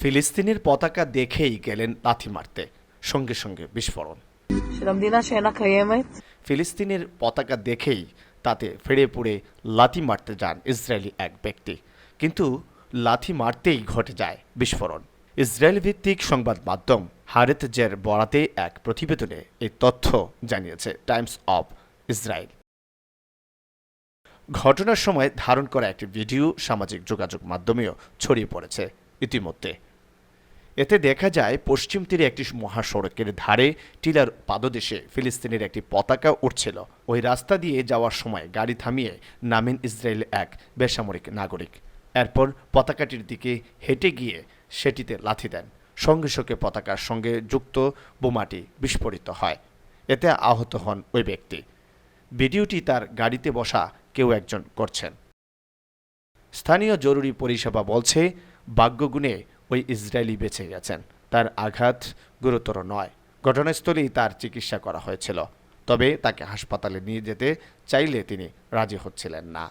ফিলিস্তিনের পতাকা দেখেই গেলেন লাথি মারতে। সঙ্গে সঙ্গে বিস্ফোরণ। ফিলিস্তিনের পতাকা দেখেই তাতে ফেড়ে পড়ে লাথি মারতে যান ইসরায়েলি এক ব্যক্তি। কিন্তু লাথি মারতেই ঘটে যায় বিস্ফোরণ। ইসরায়েল ভিত্তিক সংবাদ মাধ্যম হারেত জের বরাতে এক প্রতিবেদনে এই তথ্য জানিয়েছে টাইমস অব ইসরায়েল। ঘটনার সময় ধারণ করা একটি ভিডিও সামাজিক যোগাযোগ মাধ্যমেও ছড়িয়ে পড়েছে। ইতিমধ্যে এতে দেখা যায় পশ্চিম তীরে একটি মহাসড়কের ধারে টিলার পাদদেশে ফিলিস্তিনের একটি পতাকা উঠছিল ওই রাস্তা দিয়ে যাওয়ার সময় গাড়ি থামিয়ে নামেন ইসরায়েল এক বেসামরিক নাগরিক। এরপর পতাকাটির দিকে হেঁটে গিয়ে সেটিতে লাথি দেন। সঙ্গে সঙ্গে পতাকার সঙ্গে যুক্ত বোমাটি বিস্ফোরিত হয়। এতে আহত হন ওই ব্যক্তি। ভিডিওটি তার গাড়িতে বসা কেউ একজন করছেন। স্থানীয় জরুরি পরিষেবা বলছে ভাগ্যগুণে ওই ইসরায়েলি বেঁচে গেছেন। তার আঘাত গুরুতর নয়। ঘটনাস্থলেই তার চিকিৎসা করা হয়েছিল। তবে তাকে হাসপাতালে নিয়ে যেতে চাইলে তিনি রাজি হচ্ছিলেন না।